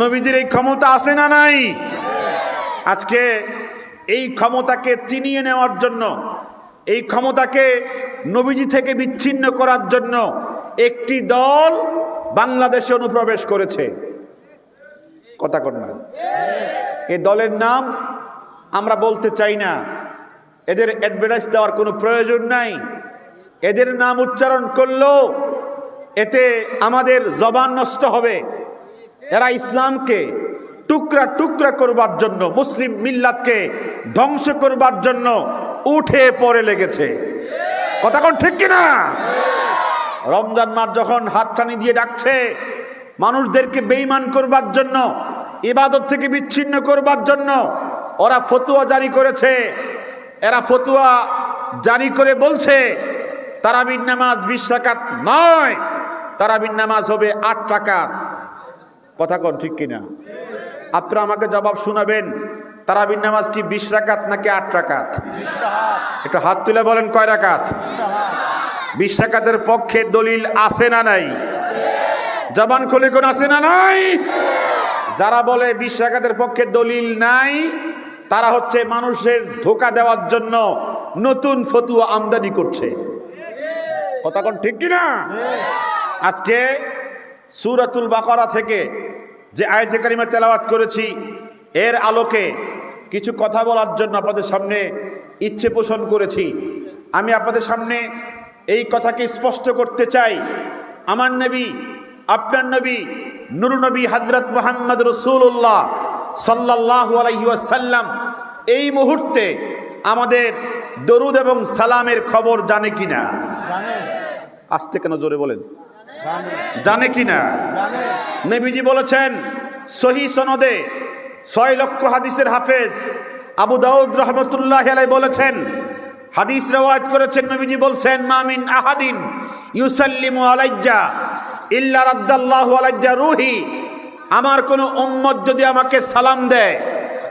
নবীজির এই ক্ষমতা আছে না নাই? আজকে এই ক্ষমতাকে চিনিয়ে নেওয়ার জন্য, এই ক্ষমতাকে নবীজি থেকে বিচ্ছিন্ন করার জন্য একটি দল বাংলাদেশে অনুপ্রবেশ করেছে। কথা কর না। এই দলের নাম আমরা বলতে চাই না। এদের অ্যাডভার্টাইজ দেওয়ার কোনো প্রয়োজন নাই। এদের নাম উচ্চারণ করলেও এতে আমাদের জবান নষ্ট হবে। এরা ইসলামকে টুকরা টুকরা করবার জন্য, মুসলিম মিল্লাতকে ধ্বংস করবার জন্য উঠে পড়ে লেগেছে। কথা কোন ঠিক কিনা? রমজান মাস যখন হাতছানি দিয়ে ডাকছে, মানুষদেরকে বেইমান করবার জন্য, ইবাদত থেকে বিচ্ছিন্ন করবার জন্য ওরা ফতুয়া জারি করেছে। এরা ফতুয়া জারি করে বলছে, তারাবির নামাজ বিশ নয়, তারাবির নামাজ হবে আট টাকা কথা কন ঠিক কিনা? আপনারা আমাকে জবাব শোনাবেন, তারাবির নামাজ কি বিশ রাকাত নাকি আট রাকাত? একটু হাত তুলে বলেন কয় রাকাত? বিশ রাকাতের পক্ষে দলিল আছে না নাই? জবান খুলে কোন আছে না নাই? যারা বলে বিশ রাকাতের পক্ষে দলিল নাই, তারা হচ্ছে মানুষের ধোকা দেওয়ার জন্য নতুন ফতুয়া আমদানি করছে। কথা কোন ঠিক কিনা? আজকে সুরাতুল বাকরা থেকে যে আয়তে কারিমা তেলাওয়াত করেছি এর আলোকে কিছু কথা বলার জন্য আপনাদের সামনে ইচ্ছে পোষণ করেছি। আমি আপনাদের সামনে এই কথাকে স্পষ্ট করতে চাই। আমার নবী আপনার নবী নুর নবী হজরত মোহাম্মদ রসুল্লাহ সাল্লাহ আলহিউসাল্লাম এই মুহূর্তে আমাদের দরুদ এবং সালামের খবর জানে কিনা? আসতে কেন জোরে বলেন? জানে কিনা? নবীজি বলেছেন, সহি সনদে ছয় লক্ষ হাদিসের হাফেজ আবু দাউদ রহমতুল্লাহ আলাই বলেছেন, হাদিস রেওয়ায়ত করেছেন নবীজি বলছেন মামিন আহাদিন ইউসাল্লিমু আলাইজা ইল্লা রাদ্দাল্লাহু আলাইজা রুহি। আমার কোনো উম্মত যদি আমাকে সালাম দেয়,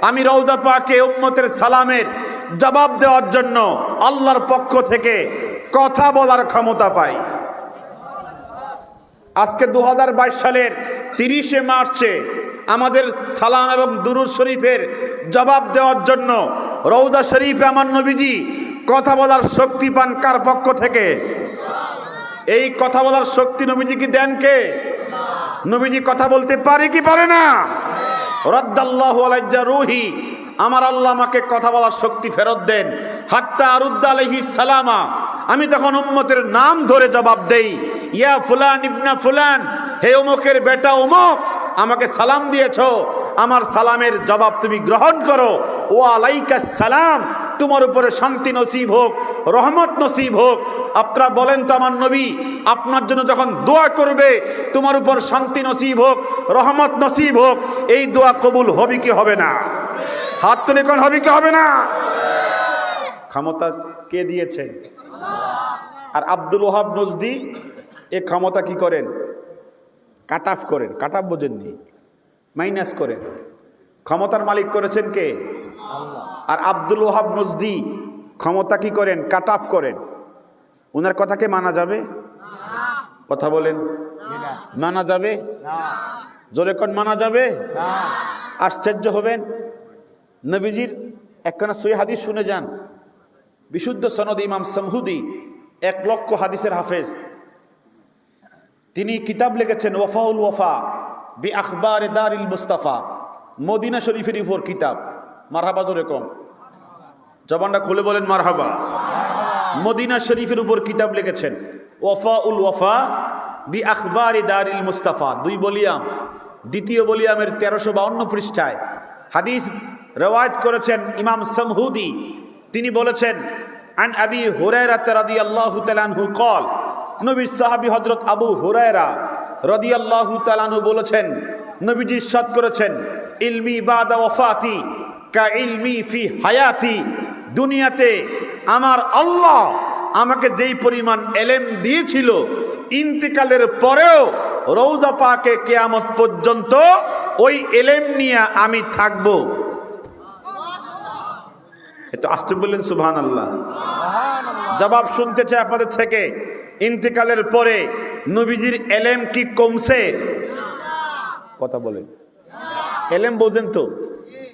আমি রৌদা পাকে উম্মতের সালামের জবাব দেওয়ার জন্য আল্লাহর পক্ষ থেকে কথা বলার ক্ষমতা পাই। আজকে দু হাজার বাইশ সালের তিরিশে মার্চে আমাদের সালাম এবং দুরুদ শরীফের জবাব দেওয়ার জন্য রৌদা শরীফে আমার নবীজি কথা বলার শক্তি পান কার পক্ষ থেকে? এই কথা বলার শক্তি নবীজি কি দেন কে? নবীজি কথা বলতে পারে কি পারে না? রদ্দাল্লাহ রুহি, আমার আল্লাহ আমাকে কথা বলার শক্তি ফেরত দেন। হাত্তা আরুদ্দা সালামা। আমি তখন উম্মতের নাম ধরে জবাব দেই, ইয়া ফুলান ইবনা ফুলান, হে অমুকের বেটা অমুক আমাকে সালাম দিয়েছ। আমার সালামের জবাব তুমি গ্রহণ করো। ও আলাইকা সালাম, তোমার উপরে শান্তি নসিব হোক, রহমত নসিব হোক। আপনারা বলেন তো আমার নবী, আপনার জন্য যখন দোয়া করবে, তোমার উপর শান্তি নসিব হোক, রহমত নসিব হোক। এই দোয়া কবুল হবে কি হবে না? হাত তুলে কোন হবে কি হবে না? ক্ষমতা কে দিয়েছেন? আর আব্দুল ওহাব নজদি এ ক্ষমতা কি করেন? কাট অফ করেন কাট অফ বোঝেননি, মাইনাস করেন। ক্ষমতার মালিক করেছেন কে? আর আব্দুল ওহাব নজদি ক্ষমতা কি করেন? কাট অফ করেন ওনার কথাকে মানা যাবে? কথা বলেন। মানা যাবে? জোরে কোন মানা যাবে? আশ্চর্য হবেন। নবীজির একখানা সই হাদিস শুনে যান। বিশুদ্ধ সনদ ইমাম সমহুদি, এক লক্ষ হাদিসের হাফেজ। তিনি কিতাব লিখেছেন, ওয়াফাউল ওয়াফা বি আখবার দারিল মুস্তাফা, মদিনা শরীফের উপর কিতাব। মারহাবা জোরে কম। জবানটা খুলে বলেন মারহাবা। মদিনা শরীফের উপর কিতাব লিখেছেন ওয়াফা উল ওয়াফা বি আখবার দারিল মুস্তাফা। দুই বলিয়াম। দ্বিতীয় বলিয়ামের তেরোশো বাউন্ন পৃষ্ঠায় হাদিস রেওয়ায়ত করেছেন ইমাম সমহুদি। তিনি বলেছেন আন আবি হুরায়রা রাদিয়াল্লাহু তাআলাহু কল নবীর সাহাবী হযরত আবু হুরায়রা রাদিয়াল্লাহু তাআলাহু বলেছেন, নবীজি ইরশাদ করেছেন, ইলমি বাদা ওয়াফাতি কা ইলমি ফি হায়াতি, দুনিয়াতে আমার আল্লাহ আমাকে যেই পরিমাণ এলেম দিয়েছিল, ইন্তিকালের পরেও রৌজা পাকে কেয়ামত পর্যন্ত ওই এলেম নিয়ে আমি থাকব। এতো আসতে বললেন সুবহান আল্লাহ জবাব শুনতে চাই আপনাদের থেকে। ইন্তিকালের পরে নবীজির এলেম কি কমছে? কথা বলেন। এলেম বোঝেন তো?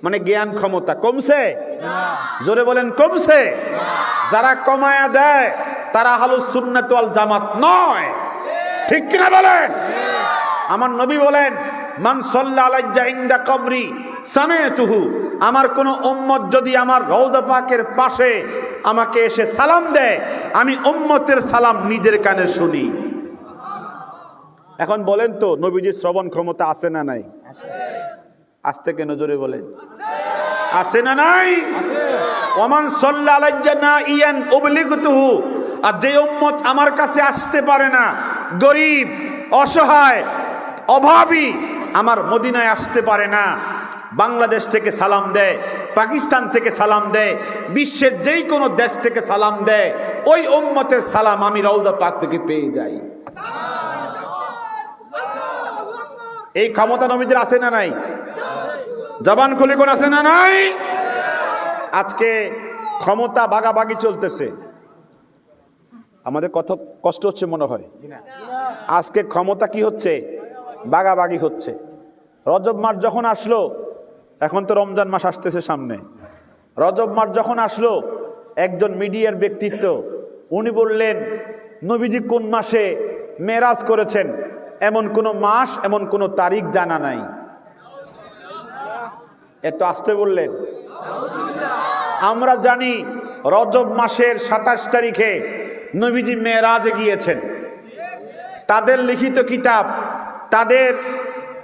মানে জ্ঞান ক্ষমতা কমছে? জোরে বলেন, কমছে? যারা কমায়া দেয়, তারা হালু সুন্নাত ওয়াল জামাত নয়। ঠিক কিনা বলেন? আমার নবী বলেন, মান সাল্লা আলাইয়া ইনদা কবরি সামেতুহু আমার কোনো উম্মত যদি আমার রওজা পাকের পাশে আমাকে এসে সালাম দেয়, আমি উম্মতের সালাম নিজের কানে শুনি। এখন বলেন তো, নবীজির শ্রবণ ক্ষমতা আছে না নাই? আজ থেকে নজরে বলেন? আছে না নাই? ওমান সাল্লা আলাইয়া না ইয়ান উবলিগতুহু। আর যে উম্মত আমার কাছে আসতে পারে না, গরিব, অসহায়, অভাবী, আমার মদিনায় আসতে পারে না। বাংলাদেশ থেকে সালাম দেয়, পাকিস্তান থেকে সালাম দেয়, বিশ্বের যেই কোনো দেশ থেকে সালাম দেয়, ওই ওম্মতের সালাম আমি রৌদা পাক থেকে পেয়ে যাই। এই ক্ষমতা নবীদের আছে না নাই? জবান খুলে কোন আছে না নাই? আজকে ক্ষমতা বাগাবাগি চলতেছে। আমাদের কত কষ্ট হচ্ছে মনে হয়। আজকে ক্ষমতা কি হচ্ছে? বাগাবাগি হচ্ছে। রজব মাস যখন আসলো এখন তো রমজান মাস আসতেছে সামনে। রজব মাস যখন আসলো, একজন মিডিয়ার ব্যক্তিত্ব, উনি বললেন, নবীজি কোন মাসে মেরাজ করেছেন? এমন কোনো মাস, এমন কোনো তারিখ জানা নাই। এত আসতে বললেন। আমরা জানি রজব মাসের সাতাশ তারিখে নবীজি মেয়েরাজে গিয়েছেন। তাদের লিখিত কিতাব, তাদের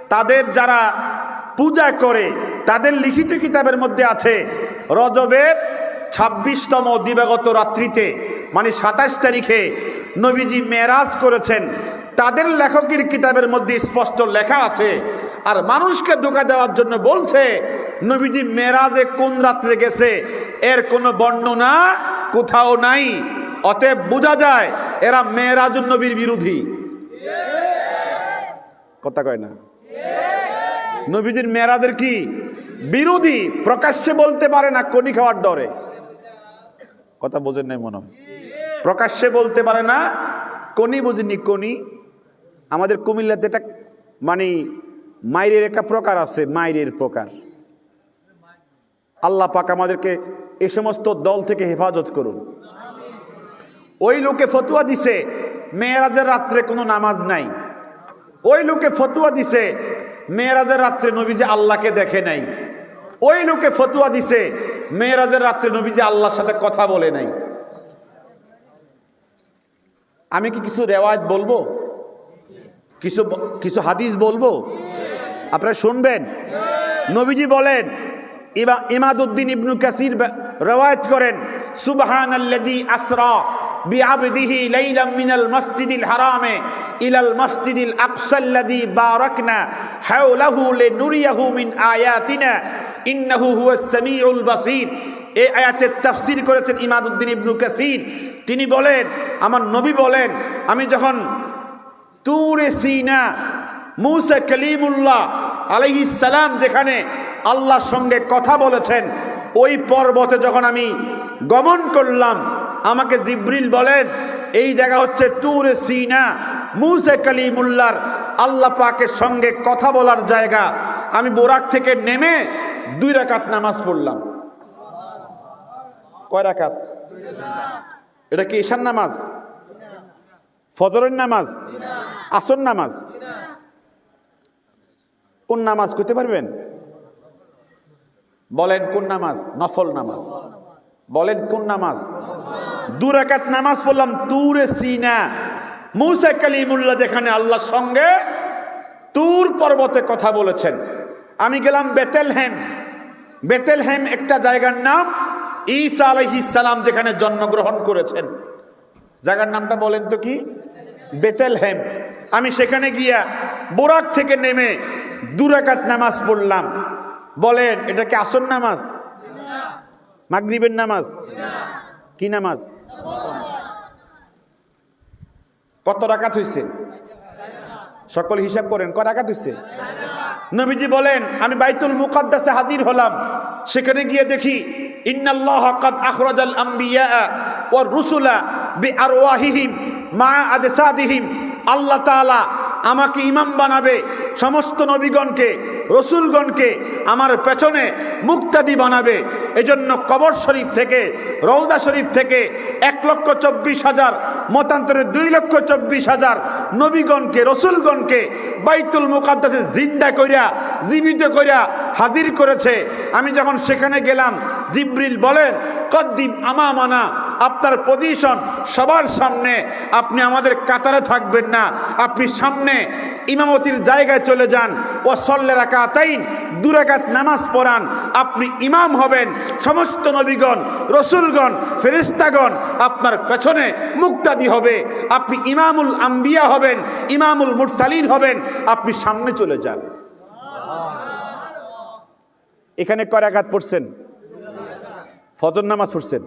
তাদের যারা পূজা করে তাদের লিখিত কিতাবের মধ্যে আছে, রজবের ছাব্বিশতম দিবাগত রাত্রিতে মানে সাতাশ তারিখে নবীজি মেরাজ করেছেন। তাদের লেখকের কিতাবের মধ্যে স্পষ্ট লেখা আছে, আর মানুষকে ধোকা দেওয়ার জন্য বলছে, নবীজি মেরাজে কোন রাত্রে গেছে, এর কোনো বর্ণনা কোথাও নাই। অতএব বোঝা যায়, এরা মেয়েরাজুন নবীর বিরোধী। কথা কয় না? নবীজির মেয়েরাজের কি বিরোধী প্রকাশ্যে বলতে পারে না কনি খাওয়ার ডরে। কথা বোঝেন নাই মনে প্রকাশ্যে বলতে পারে না কনি বুঝিনি কনি আমাদের কুমিল্লাতে এটা মানে মাইরের একটা প্রকার আছে, মাইরের প্রকার। আল্লাহ পাক আমাদেরকে এ সমস্ত দল থেকে হেফাজত করুন। ওই লোকে ফতুয়া দিছে, মেয়েরাজের রাত্রে কোনো নামাজ নাই। ওই লোকে ফতুয়া দিছে, মেয়েরাজের রাত্রে নবীজি আল্লাহকে দেখে নাই। ওই লোকে ফতুয়া দিছে, মেয়েরাজের রাত্রে নবীজি আল্লাহর সাথে কথা বলে নাই। আমি কি কিছু রেওয়াজ বলব? কিছু কিছু হাদিস বলব? আপনারা শুনবেন? নবীজি বলেন ইবা ইমাদুদ্দিন ইবনু কাসির রেওয়ায়ত করেন সুবহান আল্লাযী আসরা বিআবদিহি লাইলাম মিনাল মসজিদিল হারামে ইলাল মসজিদিল আকসাল্লাযী বারাকনা হাওলাহু লিনুরিয়াহু মিন আয়াতিনা তাফসীর করেছেন ইমাদুদ্দিন ইবনু কাসির। তিনি বলেন, আমার নবী বলেন, আমি যখন তুরে সিনা মুসা কলিমুল্লাহ সালাম যেখানে আল্লাহর সঙ্গে কথা বলেছেন, ওই পর্বতে যখন আমি গমন করলাম, আমাকে জিব্রিল বলেন, এই জায়গা হচ্ছে তুরে সিনা মুসা কলিমুল্লার আল্লাহ পাকের সঙ্গে কথা বলার জায়গা। আমি বোরাক থেকে নেমে দুই রাকাত নামাজ পড়লাম। কয় রাকাত? এটা কি ঈশান নামাজ? ফজরের নামাজ? আসর নামাজ? কোন নামাজ করতে পারবেন? বলেন কোন নামাজ? নফল নামাজ। বলেন কোন নামাজ? দুরাকাত নামাজ পড়লাম তুরে সিনা। মুসা কালিমুল্লাহ যেখানে আল্লাহর সঙ্গে তুর পর্বতে কথা বলেছেন। আমি গেলাম বেতেলহেম। বেতেলহেম একটা জায়গার নাম ঈসা আলহিস সালাম যেখানে জন্মগ্রহণ করেছেন। জায়গার নামটা বলেন তো কি? বেতেলহেম। আমি সেখানে গিয়া বোরাক থেকে নেমে দুরাকাত নামাজ পড়লাম। বলেন, এটা কি আসর নামাজ? মাগরিবের নামাজ? কি নামাজ? কত রাকাত হয়েছে সকল হিসাব করেন, কয় রাকাত হয়েছে নবীজি বলেন, আমি বাইতুল মুকাদ্দাসে হাজির হলাম। সেখানে গিয়ে দেখি, ইন্নাল্লাহ কাদ আখরাজাল আম্বিয়া ও রুসুলা বিআরওয়াহিহিম, মা আদেসাদিহিম আল্লাহ তাআলা আমাকে ইমাম বানাবে, সমস্ত নবীগণকে রসুলগণকে আমার পেছনে মুক্তাদি বানাবে। এজন্য কবর শরীফ থেকে রৌদা শরীফ থেকে এক লক্ষ চব্বিশ হাজার, মতান্তরে দুই লক্ষ চব্বিশ হাজার নবীগণকে, রসুলগণকে বাইতুল মুকাদ্দাসে জিন্দা করিয়া জীবিত করিয়া হাজির করেছে। আমি যখন সেখানে গেলাম জিব্রিল বলেন কদ্দিম আমামানা, আপনার পজিশন সবার সামনে। আপনি আমাদের কাতারে থাকবেন না। আপনি সামনে ইমামতির জায়গায় চলে যান। ও সল্লে রাকাতাইন দুরাকাত নামাজ পড়ান। আপনি ইমাম হবেন। সমস্ত নবীগণ, রসুলগণ ফেরিস্তাগণ আপনার পেছনে মুক্তাদি হবে। আপনি ইমামুল আম্বিয়া হবেন, ইমামুল মুরসালিন হবেন। আপনি সামনে চলে যান। এখানে করাঘাত পড়ছেন? ফজর নামাজ পড়ছেন?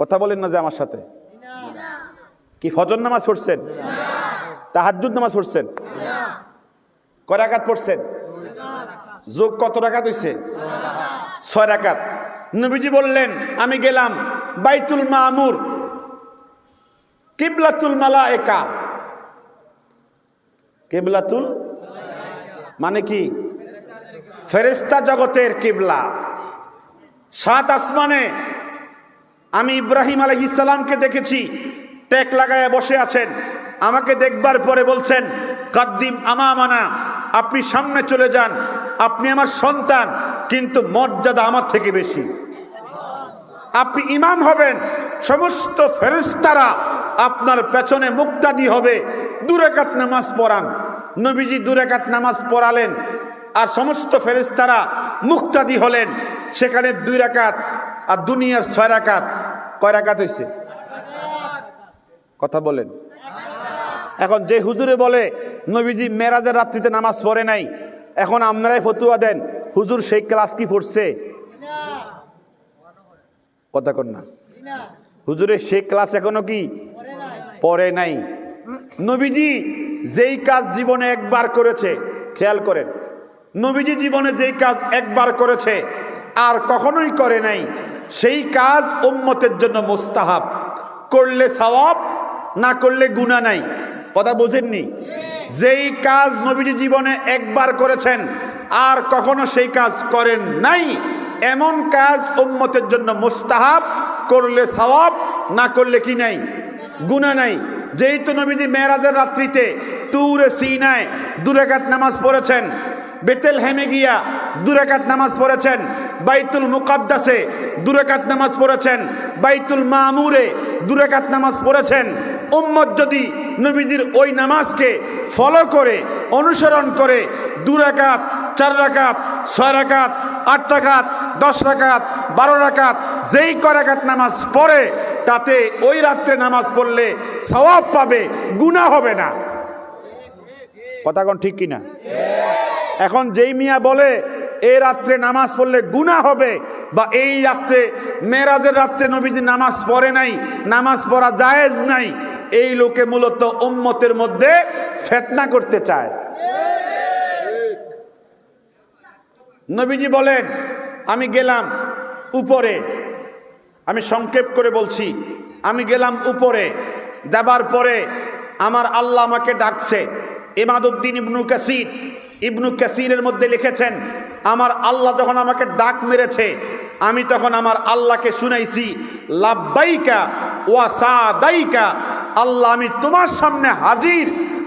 কথা বলেন না যে আমার সাথে। কি ফজর নামাজ পড়ছেন? তাহাজ্জুদ নামাজ পড়ছেন? কয় রাকাত পড়ছেন? যোগ কত রাকাত হইছে? ছয় রাকাত। নবীজি বললেন, আমি গেলাম বাইতুল মামুর, কিবলাতুল মালা একা কিবলাতুল? মানে কি? ফেরেস্তা জগতের কিবলা। সাত আসমানে আমি ইব্রাহিম আলহিসাল্লামকে দেখেছি ট্যাক লাগায় বসে আছেন, আমাকে দেখবার পরে বলছেন, কাদ্দিম আমামানা, আপনি সামনে চলে যান, আপনি আমার সন্তান, কিন্তু মর্যাদা আমার থেকে বেশি। আপনি ইমাম হবেন, সমস্ত ফেরেস্তারা আপনার পেছনে মুক্তাদি হবে, দুরেকাত নামাজ পড়ান। নবীজি দুরেকাত নামাজ পড়ালেন, আর সমস্ত ফেরেস্তারা মুক্তাদি হলেন। সেখানে দুই রাকাত আর দুনিয়ার ছয় রাকাত। কয় রাকাত হয়েছে কথা বলেন। এখন যে হুজুরে বলে, নবীজি মেরাজের রাত্রিতে নামাজ পড়ে নাই, এখন আপনারাই ফতুয়া দেন, হুজুর সেই ক্লাস কি পড়ছে? কথা কর না। হুজুরের সেই ক্লাস এখনও কি? পড়ে নাই। নবীজি যেই কাজ জীবনে একবার করেছে, খেয়াল করেন। নবীজি জীবনে যেই কাজ একবার করেছে আর কখনোই করে নাই। সেই কাজ উম্মতের জন্য মোস্তাহাব। করলে সওয়াব, না করলে গুণা নাই। কথা বোঝেননি? যেই কাজ নবীজি জীবনে একবার করেছেন, আর কখনো সেই কাজ করেন নাই। এমন কাজ উম্মতের জন্য মোস্তাহাব, করলে সওয়াব, না করলে কি নাই? গুণা নাই। যেই তো নবীজি মেয়েরাজের রাত্রিতে তুরে সিনায় দুরেকাত নামাজ পড়েছেন, বেতেল হেমে গিয়া দুরেকাত নামাজ পড়েছেন বাইতুল মুকাদ্দাসে দুরেকাত নামাজ পড়েছেন, বাইতুল মামুরে দুরেকাত নামাজ পড়েছেন। উম্মত যদি নবীজির ওই নামাজকে ফলো করে, অনুসরণ করে দুরাকাত চার রাকাত, ছয় রাকাত, আট রাকাত, দশ রাকাত, বারো রাকাত, যেই করাকাত নামাজ পড়ে, তাতে ওই রাত্রে নামাজ পড়লে সওয়াব পাবে গুণা হবে না। কথা কোন ঠিক কিনা? এখন যেই মিয়া বলে এই রাত্রে নামাজ পড়লে গুণা হবে, বা এই রাত্রে মেরাজের রাত্রে নবীজি নামাজ পড়ে নাই, নামাজ পড়া জায়েজ নাই, এই লোকে মূলত উম্মতের মধ্যে ফেতনা করতে চায়। নবীজি বলেন, আমি গেলাম উপরে, আমি সংক্ষেপ করে বলছি, আমি গেলাম উপরে, যাবার পরে আমার আল্লাহ আমাকে ডাকছে। ইমাদুদ্দিন ইবনু কাসির, ইবনু কাসিরের মধ্যে লিখেছেন আমার আল্লাহ যখন আমাকে ডাক মেরেছে, আমি তখন আমার আল্লাহকে শুনাইছি, লাব্বাইকা ওয়া সাদাইকা, আল্লাহ আমি তোমার সামনে হাজির,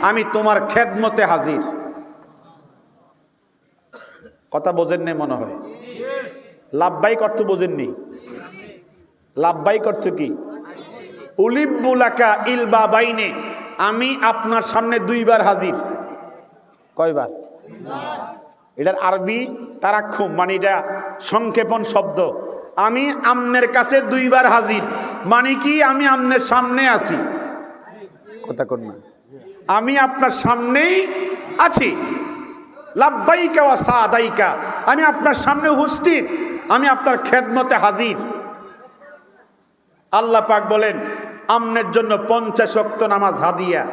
আমি তোমার খেদমতে হাজির। কথা বোঝেননি মনে হয়? লাভবাইক অর্থ বোঝেননি? লাভবাইক অর্থ কি? উলিবুলাকা ইলবা বাইনে, আমি আপনার সামনে দুইবার হাজির। কয়বার? এটার আরবি তারাক্ষুম মানে এটা সংক্ষেপণ শব্দ। আমি আমনের কাছে দুইবার হাজির মানে কি আমি আমনের সামনে আছি? কথা কর না। আমি আপনার সামনেই আছি। লাভবাইকা ওয়া সাদাইকা, আমি আপনার সামনে উপস্থিত, আমি আপনার খেদমতে হাজির। আল্লাহ পাক বলেন, আমনের জন্য পঞ্চাশ অক্ত নামাজ হাদিয়া।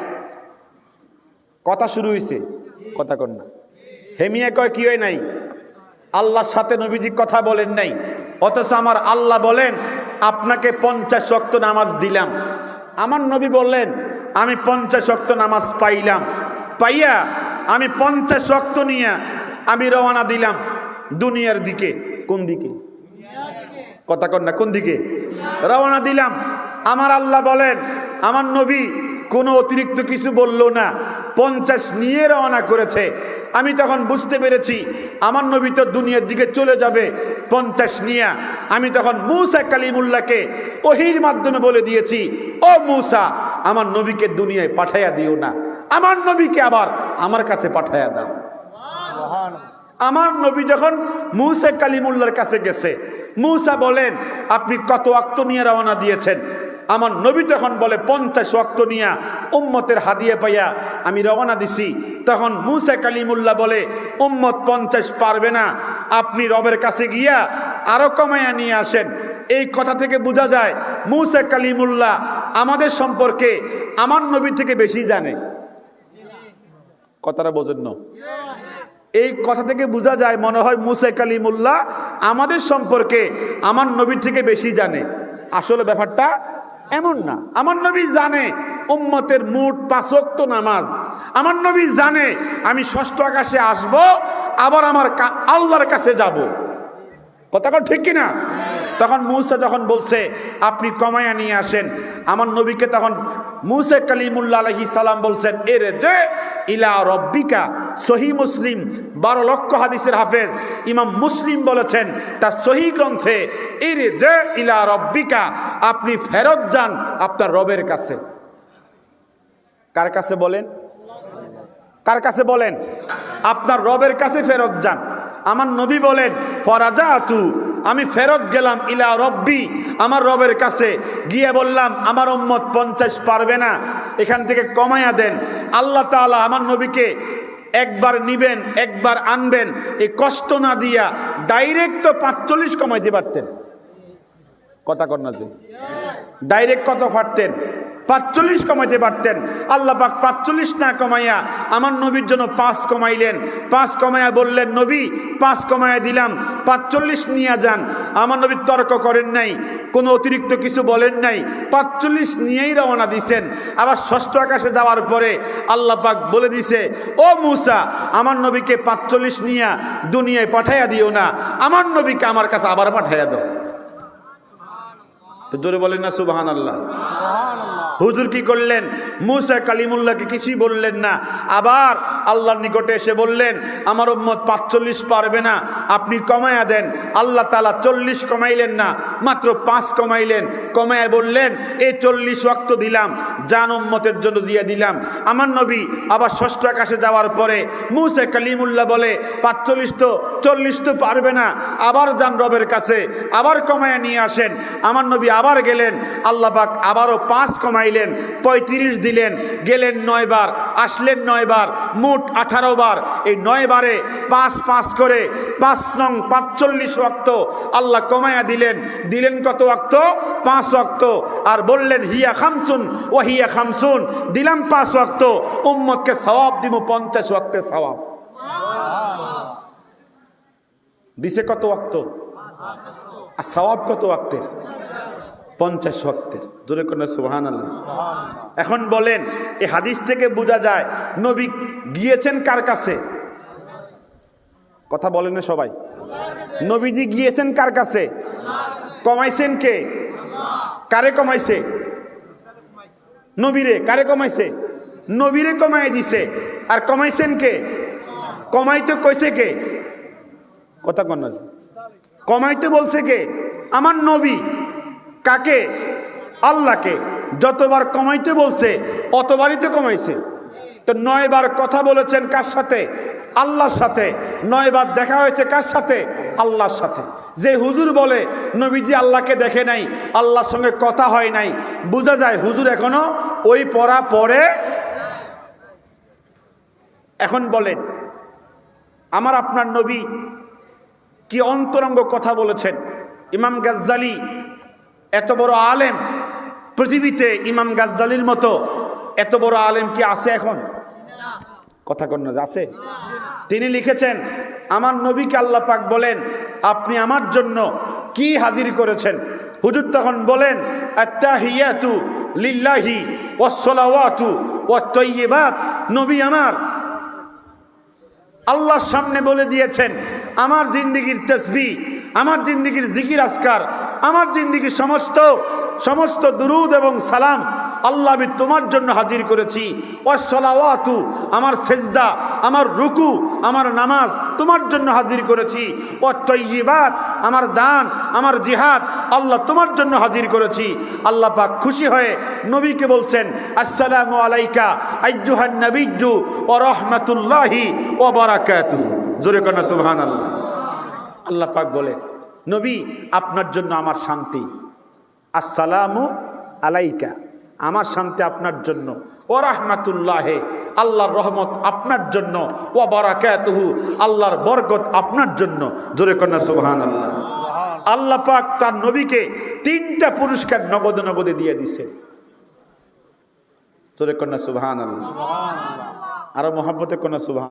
কথা শুরু হয়েছে কথা না। হেমিয়া কয়, কি হয় নাই? আল্লাহর সাথে নবীজি কথা বলেন নাই। অথচ আমার আল্লাহ বলেন, আপনাকে পঞ্চাশ অক্ত নামাজ দিলাম। আমার নবী বললেন, আমি পঞ্চাশ অক্ত নামাজ পাইলাম। পাইয়া আমি পঞ্চাশ অক্ত নিয়ে আমি রওনা দিলাম দুনিয়ার দিকে। কোন দিকে? কথা কর না, কোন দিকে? রওনা দিলাম। আমার আল্লাহ বলেন, আমার নবী কোনো অতিরিক্ত কিছু বলল না। পঞ্চাশ নিয়ে রওনা করেছে। আমি তখন বুঝতে পেরেছি, আমার নবী তো দুনিয়ার দিকে চলে যাবে, পঞ্চাশ নিয়ে। আমি তখন মুসা কালিমুল্লাহকে ওহির মাধ্যমে বলে দিয়েছি, ও মুসা, আমার নবীকে দুনিয়ায় পাঠাইয়া দিও না। আমার নবীকে আবার আমার কাছে পাঠাইয়া দাও। আমার নবী যখন মূসা কালিমুল্লার কাছে গেছে, মুসা বলেন, আপনি কত আক্ত নিয়ে রওনা দিয়েছেন? আমার নবী তখন বলে, পঞ্চাশ অক্ত নিয়া উম্মতের হাদিয়ে পাইয়া আমি রওনা দিছি। তখন মুসা কালিমুল্লাহ বলে, উম্মত পঞ্চাশ পারবে না, আপনি রবের কাছে গিয়া আরও কমাইয়া নিয়ে আসেন। এই কথা থেকে বোঝা যায়, মুসা কালিমুল্লাহ আমাদের সম্পর্কে আমার নবী থেকে বেশি জানে। কথাটা বোঝেন না? এই কথা থেকে বোঝা যায়, মনে হয় মুসা কালিমুল্লাহ আমাদের সম্পর্কে আমার নবীর থেকে বেশি জানে। আসলে ব্যাপারটা এমন না। আমার নবী জানে উম্মতের মুঠ পাঁচক্ত নামাজ। আমার নবী জানে আমি ষষ্ঠ আকাশে আসব, আবার আমার আল্লাহর কাছে যাব। কন ঠিক কিনা? তখন মুসা যখন বলছে, আপনি কমায়া নিয়ে আসেন। আমার নবীকে তখন মুসা কালিমুল্লা আলহি সালাম বলছেন এরে যে, ইলা রব্বিকা, সহি মুসলিম, বারো লক্ষ হাদিসের হাফেজ। ইমাম মুসলিম বলেছেন, তার সহি গ্রন্থে এরে যে, ইলা রব্বিকা, আপনি ফেরত যান আপনার রবের কাছে। কার কাছে বলেন? কার কাছে বলেন? আপনার রবের কাছে ফেরত যান। আমার নবী বলেন ফরাজা তু আমি ফেরত গেলাম ইলা রব্বি, আমার রবের কাছে। গিয়ে বললাম, আমার উম্মত পঞ্চাশ পারবে না, এখান থেকে কমায়া দেন। আল্লাহ তাআলা আমার নবীকে একবার নিবেন, একবার আনবেন, এই কষ্ট না দিয়া ডাইরেক্ট তো পাঁচচল্লিশ কমাইতে পারতেন। কথা কর না যে। ডাইরেক্ট কত পারতেন? পাঁচচল্লিশ কমাইতে পারতেন। আল্লাহ পাক পাঁচচল্লিশ না কমাইয়া আমার নবীর জন্য পাঁচ কমাইলেন। পাঁচ কমাইয়া বললেন, নবী, পাঁচ কমাইয়া দিলাম। পাঁচচল্লিশ নিয়ে যান। আমার নবী তর্ক করেন নাই, কোনো অতিরিক্ত কিছু বলেন নাই। পাঁচচল্লিশ নিয়েই রওনা দিছেন। আবার ষষ্ঠ আকাশে যাওয়ার পরে আল্লাহ পাক বলে দিছে, ও মুসা, আমার নবীকে পাঁচচল্লিশ নিয়ে দুনিয়ায় পাঠাইয়া দিও না। আমার নবীকে আমার কাছে আবার পাঠাইয়া দাও। জোরে বলেন না সুবাহান আল্লাহ হুজুর কি করলেন? মুসা কালিমুল্লাহকে কিছুই বললেন না। আবার আল্লাহর নিকটে এসে বললেন, আমার উম্মত পাঁচচল্লিশ পারবে না, আপনি কমায়া দেন। আল্লাহ তালা চল্লিশ কমাইলেন না, মাত্র পাঁচ কমাইলেন। কমায় বললেন, এই চল্লিশ ওয়াক্ত দিলাম, জান উম্মতের জন্য দিয়ে দিলাম। আমার নবী আবার ষষ্ঠ আকাশে যাওয়ার পরে মুসে কালিমুল্লাহ বলে, পাঁচচল্লিশ তো, চল্লিশ তো পারবে না, আবার যান রবের কাছে, আবার কমায় নিয়ে আসেন। আমার নবী আবার গেলেন, আল্লাহ পাক আবারও পাঁচ কমাইলেন, পঁয়ত্রিশ দিলেন, গেলেন নয়বার, আসলেন নয় বার মোট আঠারো বার। এই নয় বারে পাঁচ পাঁচ করে পাঁচ নং পাঁচচল্লিশ অক্ত আল্লাহ কমায়া দিলেন। দিলেন কত অক্ত পাঁচ অক্ত আর বললেন, হিয়া খামসুন ও হিয়া খামসুন। দিলাম পাঁচ অক্ত উম্মতকে সওয়াব দিব পঞ্চাশ অক্তে সওয়াব। দিছে কত অক্ত আর সওয়াব কত অক্তের পঞ্চাশ ওয়াক্তের দূরে করে সুহান আল্লাহ এখন বলেন, এই হাদিস থেকে বোঝা যায়, নবী গিয়েছেন কার কাছে? কথা বলেন না সবাই। নবীজি গিয়েছেন কার কাছে? কমাইছেন কে? কারে কমাইছে? নবীরে। কারে কমাইছে? নবীরে কমাই দিছে। আর কমাইছেন কে? কমাইতে কইছে কে? কথা কন কমাইতে বলছে কে? আমার নবী। কাকে? আল্লাহকে। যতবার কমাইতে বলছে, অতবারই তো কমাইছে। তো নয়বার কথা বলেছেন কার সাথে? আল্লাহর সাথে। নয়বার দেখা হয়েছে কার সাথে? আল্লাহর সাথে। যে হুজুর বলে, নবীজি আল্লাহকে দেখে নাই, আল্লাহর সঙ্গে কথা হয় নাই, বোঝা যায় হুজুর এখনও ওই পড়া পড়ে এখন বলেন, আমার আপনার নবী কি অন্তরঙ্গ কথা বলেছেন? ইমাম গাজ্জালি এত বড় আলেম পৃথিবীতে ইমাম গাজ্জালির মতো এত বড় আলেম কি আছে এখন? কথা কন্যা আছে? তিনি লিখেছেন, আমার নবীকে আল্লাহ পাক বলেন, আপনি আমার জন্য কি হাজির করেছেন? হুজুর তখন বলেন লিল্লাহি নবী আমার আল্লাহর সামনে বলে দিয়েছেন, আমার জিন্দিগির তসবি, আমার জিন্দিগির জিকির আসকার আমার জিন্দিগির সমস্ত সমস্ত দুরুদ এবং সালাম আল্লাহ আমি তোমার জন্য হাজির করেছি। ওয়াসলাওয়াতু আমার সেজদা, আমার রুকু, আমার নামাজ তোমার জন্য হাজির করেছি। ওয়াত্তয়িবাত আমার দান, আমার জিহাদ আল্লাহ তোমার জন্য হাজির করেছি। আল্লাহ পাক খুশি হয়ে নবীকে বলছেন, আসসালামু আলাইকা আইজুহান নবিজ্জু ও রহমতুল্লাহি ও বারাকাতু জোরে কন্যা সুবহান আল্লাহ আল্লাহ পাক বলে নবী আপনার জন্য আমার শান্তি। আসসালামু আলাইকা আমার শান্তি আপনার জন্য। ও রাহমাতুল্লাহে আল্লাহর রহমত আপনার জন্য। ও বারাকাতুহু আল্লাহর বরকত আপনার জন্য। জোরে কন্যা সুবহান আল্লাহ আল্লাহ পাক তার নবীকে তিনটা পুরস্কার নগদে নগদে দিয়ে দিছে। জোরে কন্যা সুবহান আল্লাহ আরও মহাব্বতে কন্যা সুবহান